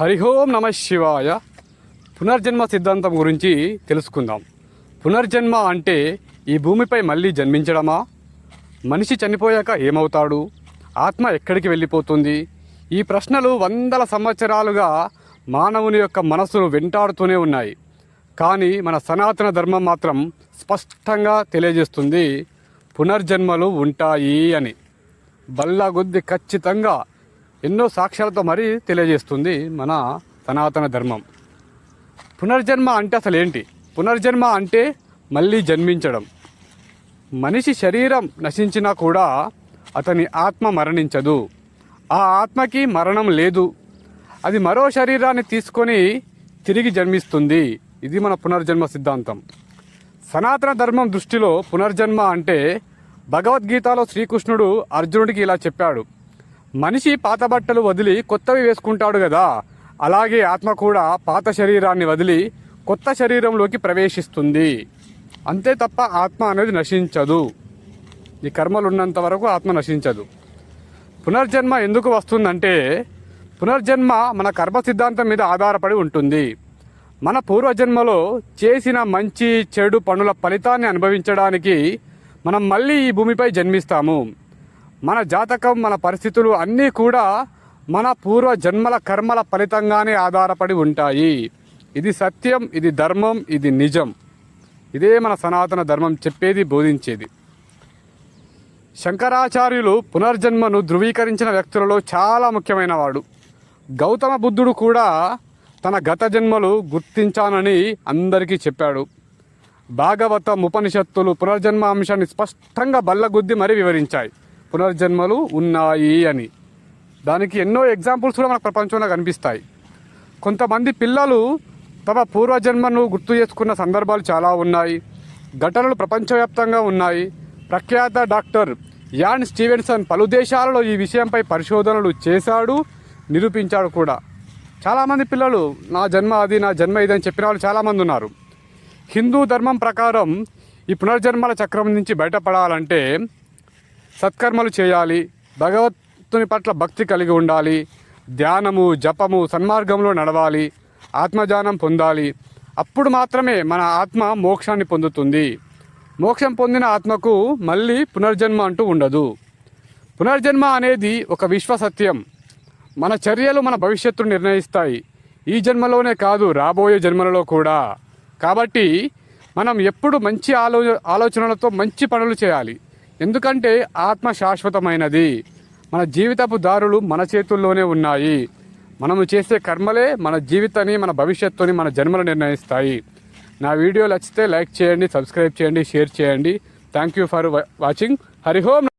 హరిహోం నమ శివాయ. పునర్జన్మ సిద్ధాంతం గురించి తెలుసుకుందాం. పునర్జన్మ అంటే ఈ భూమిపై మళ్ళీ జన్మించడమా? మనిషి చనిపోయాక ఏమవుతాడు? ఆత్మ ఎక్కడికి వెళ్ళిపోతుంది? ఈ ప్రశ్నలు వందల సంవత్సరాలుగా మానవుని యొక్క మనసును వెంటాడుతూనే ఉన్నాయి. కానీ మన సనాతన ధర్మం మాత్రం స్పష్టంగా తెలియజేస్తుంది పునర్జన్మలు ఉంటాయి అని. బల్లగుద్ది ఖచ్చితంగా ఎన్నో సాక్ష్యాలతో మరీ తెలియజేస్తుంది మన సనాతన ధర్మం. పునర్జన్మ అంటే అసలు ఏంటి? పునర్జన్మ అంటే మళ్ళీ జన్మించడం. మనిషి శరీరం నశించినా కూడా అతని ఆత్మ మరణించదు. ఆ ఆత్మకి మరణం లేదు. అది మరో శరీరాన్ని తీసుకొని తిరిగి జన్మిస్తుంది. ఇది మన పునర్జన్మ సిద్ధాంతం. సనాతన ధర్మం దృష్టిలో పునర్జన్మ అంటే భగవద్గీతలో శ్రీకృష్ణుడు అర్జునుడికి ఇలా చెప్పాడు. మనిషి పాత బట్టలు వదిలి కొత్తవి వేసుకుంటాడు కదా. అలాగే ఆత్మ కూడా పాత శరీరాన్ని వదిలి కొత్త శరీరంలోకి ప్రవేశిస్తుంది. అంతే తప్ప ఆత్మ అనేది నశించదు. ఈ కర్మలు ఉన్నంత వరకు ఆత్మ నశించదు. పునర్జన్మ ఎందుకు వస్తుందంటే పునర్జన్మ మన కర్మ సిద్ధాంతం మీద ఆధారపడి ఉంటుంది. మన పూర్వజన్మలో చేసిన మంచి చెడు పనుల ఫలితాన్ని అనుభవించడానికి మనం మళ్ళీ ఈ భూమిపై జన్మిస్తాము. మన జాతకం మన పరిస్థితులు అన్నీ కూడా మన పూర్వ జన్మల కర్మల ఫలితంగానే ఆధారపడి ఉంటాయి. ఇది సత్యం ఇది ధర్మం ఇది నిజం. ఇదే మన సనాతన ధర్మం చెప్పేది బోధించేది. శంకరాచార్యులు పునర్జన్మను ధృవీకరించిన వ్యక్తులలో చాలా ముఖ్యమైన వాడు గౌతమ బుద్ధుడు కూడా తన గత జన్మలు గుర్తించానని అందరికీ చెప్పాడు. భాగవతం ఉపనిషత్తులు పునర్జన్మ అంశాన్ని స్పష్టంగా బల్లగుద్ది మరీ వివరించాయి. పునర్జన్మలు ఉన్నాయి అని. దానికి ఎన్నో ఎగ్జాంపుల్స్ కూడా మనకు ప్రపంచంలో కనిపిస్తాయి. కొంతమంది పిల్లలు తమ పూర్వజన్మను గుర్తు చేసుకున్న సందర్భాలు చాలా ఉన్నాయి. ఘటనలు ప్రపంచవ్యాప్తంగా ఉన్నాయి. ప్రఖ్యాత డాక్టర్ యాన్ స్టీవెన్సన్ పలు దేశాలలో ఈ విషయంపై పరిశోధనలు చేశాడు నిరూపించాడు కూడా. చాలామంది పిల్లలు నా జన్మ అది నా జన్మ ఇది అని చెప్పిన వాళ్ళు చాలామంది ఉన్నారు. హిందూ ధర్మం ప్రకారం ఈ పునర్జన్మల చక్రం నుంచి బయటపడాలంటే సత్కర్మలు చేయాలి. భగవత్తుని పట్ల భక్తి కలిగి ఉండాలి. ధ్యానము జపము సన్మార్గంలో నడవాలి. ఆత్మజ్ఞానం పొందాలి. అప్పుడు మాత్రమే మన ఆత్మ మోక్షాన్ని పొందుతుంది. మోక్షం పొందిన ఆత్మకు మళ్ళీ పునర్జన్మ అంటూ ఉండదు. పునర్జన్మ అనేది ఒక విశ్వసత్యం మన చర్యలు మన భవిష్యత్తును నిర్ణయిస్తాయి. ఈ జన్మలోనే కాదు రాబోయే జన్మలలో కూడా. కాబట్టి మనం ఎప్పుడు మంచి ఆలో ఆలోచనలతో మంచి పనులు చేయాలి. ఎందుకంటే ఆత్మ శాశ్వతమైనది మన జీవితపు దారులు మన చేతుల్లోనే ఉన్నాయి. మనము చేసే కర్మలే మన జీవితాన్ని మన భవిష్యత్తుని మన జన్మలు నిర్ణయిస్తాయి. నా వీడియో నచ్చితే లైక్ చేయండి సబ్స్క్రైబ్ చేయండి షేర్ చేయండి. Thank you for watching Hariom